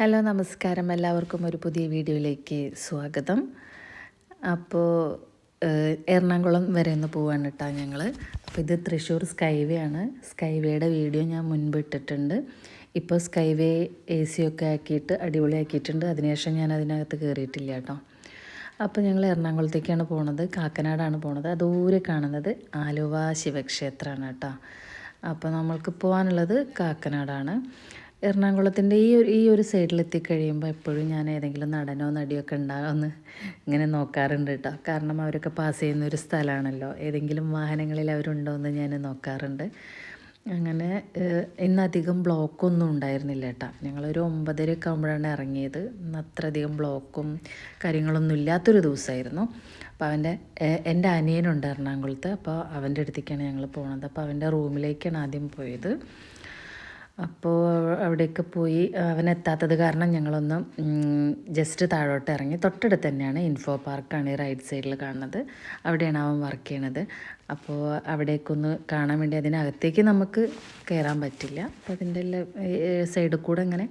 Hello നമസ്കാരം. എല്ലാവർക്കും ഒരു പുതിയ വീഡിയോയിലേക്ക് സ്വാഗതം. അപ്പോൾ എറണാകുളം വരെ ഒന്ന് പോവാണ് കേട്ടോ ഞങ്ങൾ അപ്പോൾ ഇത് തൃശ്ശൂർ സ്കൈവേ ആണ്. സ്കൈവേയുടെ വീഡിയോ ഞാൻ മുൻപ് ഇട്ടിട്ടുണ്ട്. ഇപ്പോൾ സ്കൈവേ എ സി ഒക്കെ ആക്കിയിട്ട് അടിപൊളിയാക്കിയിട്ടുണ്ട്. അതിനുശേഷം ഞാൻ അതിനകത്ത് കയറിയിട്ടില്ല കേട്ടോ. അപ്പോൾ ഞങ്ങൾ എറണാകുളത്തേക്കാണ് പോണത്. കാക്കനാടാണ് പോണത്. അതൂരെ കാണുന്നത് ആലുവ ശിവക്ഷേത്രമാണ് കേട്ടോ. അപ്പോൾ നമ്മൾക്ക് പോകാനുള്ളത് കാക്കനാടാണ്. എറണാകുളത്തിന്റെ ഈ ഒരു ഈ ഒരു സൈഡിലെത്തി കഴിയുമ്പോൾ എപ്പോഴും ഞാൻ ഏതെങ്കിലും നടനോ നടിയോ ഒക്കെ ഉണ്ടാകുമെന്ന് ഇങ്ങനെ നോക്കാറുണ്ട് കേട്ടോ കാരണം അവരൊക്കെ പാസ് ചെയ്യുന്ന ഒരു സ്ഥലമാണല്ലോ ഏതെങ്കിലും വാഹനങ്ങളിൽ അവരുണ്ടോ എന്ന് ഞാൻ നോക്കാറുണ്ട്. അങ്ങനെ ഇന്നധികം ബ്ലോക്കൊന്നും ഉണ്ടായിരുന്നില്ല കേട്ടോ ഞങ്ങളൊരു ഒമ്പതരയൊക്കെ ആകുമ്പോഴാണ് ഇറങ്ങിയത്. ഇന്ന് അത്രയധികം ബ്ലോക്കും കാര്യങ്ങളൊന്നും ഇല്ലാത്തൊരു ദിവസമായിരുന്നു അപ്പോൾ അവന്റെ എന്റെ അനിയനുണ്ട് എറണാകുളത്ത്. അപ്പോൾ അവന്റെ അടുത്തേക്കാണ് ഞങ്ങൾ പോണത്. അപ്പോൾ അവന്റെ റൂമിലേക്കാണ് ആദ്യം പോയത്. അപ്പോൾ അവിടെയൊക്കെ പോയി അവൻ എത്താത്തത് കാരണം ഞങ്ങളൊന്ന് ജസ്റ്റ് താഴോട്ട് ഇറങ്ങി തൊട്ടടുത്ത് തന്നെയാണ് ഇൻഫോ പാർക്കാണ് ഈ റൈറ്റ് സൈഡിൽ കാണുന്നത്. അവിടെയാണ് അവൻ വർക്ക് ചെയ്യണത്. അപ്പോൾ അവിടേക്കൊന്ന് കാണാൻ വേണ്ടി അതിനകത്തേക്ക് നമുക്ക് കയറാൻ പറ്റില്ല. അപ്പോൾ അതിന്റെ സൈഡിൽ കൂടെ ഇങ്ങനെ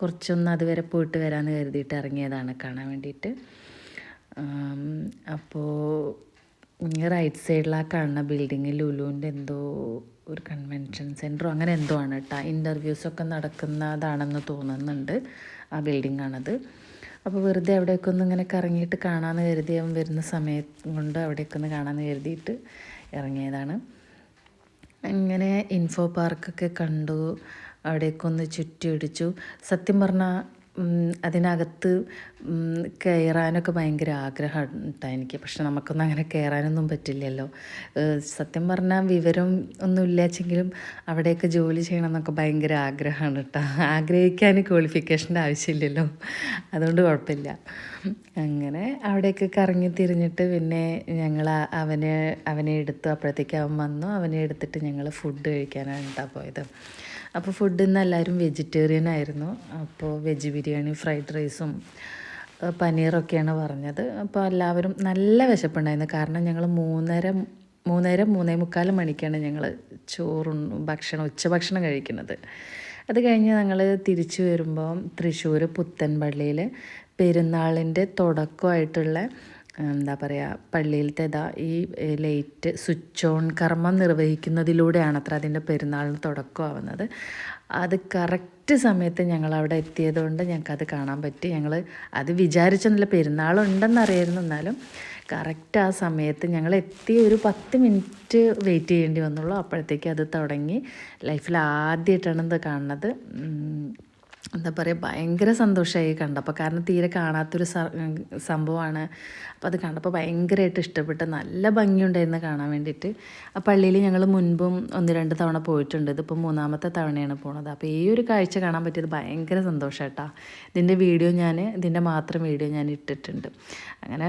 കുറച്ചൊന്ന് അതുവരെ പോയിട്ട് വരാമെന്ന് കരുതിയിട്ട് ഇറങ്ങിയതാണ് കാണാൻ വേണ്ടിയിട്ട്. അപ്പോൾ റൈറ്റ് സൈഡിൽ ആ കാണുന്ന ബിൽഡിങ് ലുലുവിന്റെ എന്തോ ഒരു കൺവെൻഷൻ സെന്ററോ അങ്ങനെ എന്തോ ആണ് കേട്ടോ ഇന്റർവ്യൂസൊക്കെ നടക്കുന്നതാണെന്ന് തോന്നുന്നുണ്ട്. ആ ബിൽഡിംഗ് ആണത്. അപ്പോൾ വെറുതെ അവിടെയൊക്കെ ഒന്ന് ഇങ്ങനെ കറങ്ങിയിട്ട് കാണാമെന്ന് കരുതി അവൻ വരുന്ന സമയം കൊണ്ട് അവിടെയൊക്കെ ഒന്ന് കാണാമെന്ന് കരുതിയിട്ട് ഇറങ്ങിയതാണ്. അങ്ങനെ ഇൻഫോ പാർക്കൊക്കെ കണ്ടു. അവിടെയൊക്കെ ഒന്ന് ചുറ്റി അടിച്ചു സത്യം പറഞ്ഞാൽ അതിനകത്ത് കയറാനൊക്കെ ഭയങ്കര ആഗ്രഹം കേട്ടോ എനിക്ക്. പക്ഷെ നമുക്കൊന്നും അങ്ങനെ കയറാനൊന്നും പറ്റില്ലല്ലോ. സത്യം പറഞ്ഞാൽ വിവരം ഒന്നും ഇല്ലാച്ചെങ്കിലും അവിടെയൊക്കെ ജോലി ചെയ്യണം എന്നൊക്കെ ഭയങ്കര ആഗ്രഹമാണ് കേട്ടോ. ആഗ്രഹിക്കാൻ ക്വാളിഫിക്കേഷന്റെ ആവശ്യമില്ലല്ലോ. അതുകൊണ്ട് കുഴപ്പമില്ല. അങ്ങനെ അവിടെയൊക്കെ കറങ്ങി തിരിഞ്ഞിട്ട് പിന്നെ ഞങ്ങൾ അവനെ അവനെ എടുത്തു അപ്പോഴത്തേക്ക് അവൻ വന്നു. അവനെ എടുത്തിട്ട് ഞങ്ങൾ ഫുഡ് കഴിക്കാനാണ് കേട്ടോ പോയത്. അപ്പോൾ ഫുഡ് ഇന്ന് എല്ലാവരും വെജിറ്റേറിയൻ ആയിരുന്നു. അപ്പോൾ വെജ് ബിരിയാണി ഫ്രൈഡ് റൈസും പനീറൊക്കെയാണ് പറഞ്ഞത്. അപ്പോൾ എല്ലാവരും നല്ല വിശപ്പുണ്ടായിരുന്നു. കാരണം ഞങ്ങൾ മൂന്നര മൂന്നര മൂന്നേ മുക്കാൽ മണിക്കാണ് ഞങ്ങൾ ചോറും ഭക്ഷണം ഉച്ചഭക്ഷണം കഴിക്കുന്നത്. അത് കഴിഞ്ഞ് ഞങ്ങൾ തിരിച്ചു വരുമ്പോൾ തൃശ്ശൂർ പുത്തൻപള്ളിയിൽ പെരുന്നാളിന്റെ തുടക്കമായിട്ടുള്ള എന്താ പറയുക പള്ളിയിലത്തെ ഇതാ ഈ ലൈറ്റ് സ്വിച്ച് ഓൺ കർമ്മം നിർവഹിക്കുന്നതിലൂടെയാണ് അത്ര അതിന്റെ പെരുന്നാളിന് തുടക്കമാവുന്നത് അത് കറക്റ്റ് സമയത്ത് ഞങ്ങൾ അവിടെ എത്തിയത് കൊണ്ട് ഞങ്ങൾക്കത് കാണാൻ പറ്റി. ഞങ്ങൾ അത് വിചാരിച്ചൊന്നുമില്ല പെരുന്നാളുണ്ടെന്നറിയായിരുന്നു. എന്നാലും കറക്റ്റ് ആ സമയത്ത് ഞങ്ങൾ എത്തിയ ഒരു പത്ത് മിനിറ്റ് വെയിറ്റ് ചെയ്യേണ്ടി വന്നുള്ളൂ. അപ്പോഴത്തേക്ക് അത് തുടങ്ങി. ലൈഫിൽ ആദ്യമായിട്ടാണ് ഇത് കാണുന്നത്. എന്താ പറയുക ഭയങ്കര സന്തോഷമായി കണ്ടപ്പോൾ കാരണം തീരെ കാണാത്തൊരു സംഭവമാണ് അപ്പോൾ അത് കണ്ടപ്പോൾ ഭയങ്കരമായിട്ട് ഇഷ്ടപ്പെട്ട് നല്ല ഭംഗിയുണ്ടായിരുന്നു കാണാൻ വേണ്ടിയിട്ട്. ആ പള്ളിയിൽ ഞങ്ങൾ മുൻപും ഒന്ന് രണ്ട് തവണ പോയിട്ടുണ്ട്. ഇതിപ്പോൾ മൂന്നാമത്തെ തവണയാണ് പോണത്. അപ്പോൾ ഈ ഒരു കാഴ്ച കാണാൻ പറ്റിയത് ഭയങ്കര സന്തോഷമായിട്ടാ ഇതിന്റെ വീഡിയോ ഞാൻ ഇതിന്റെ മാത്രം വീഡിയോ ഞാൻ ഇട്ടിട്ടുണ്ട്. അങ്ങനെ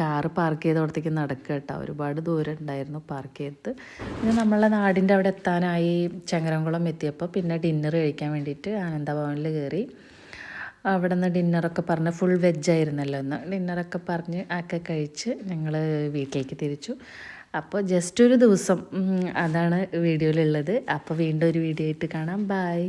കാറ് പാർക്ക് ചെയ്തോടത്തേക്ക് നടക്കുക കേട്ടോ. ഒരുപാട് ദൂരം ഉണ്ടായിരുന്നു പാർക്ക് ചെയ്ത്. പിന്നെ നമ്മളെ നാടിന്റെ അവിടെ എത്താനായി ചങ്ങരംകുളം എത്തിയപ്പോൾ പിന്നെ ഡിന്നർ കഴിക്കാൻ വേണ്ടിയിട്ട് ആനന്ദഭവനിൽ കയറി. അവിടെ നിന്ന് ഡിന്നറൊക്കെ പറഞ്ഞ് ഫുൾ വെജ് ഒന്ന് ഡിന്നറൊക്കെ പറഞ്ഞ് ഒക്കെ കഴിച്ച് ഞങ്ങൾ വീട്ടിലേക്ക് തിരിച്ചു. അപ്പോൾ ജസ്റ്റ് ഒരു ദിവസം അതാണ് വീഡിയോയിലുള്ളത് അപ്പോൾ വീണ്ടും ഒരു വീഡിയോ ആയിട്ട് കാണാം. ബായ്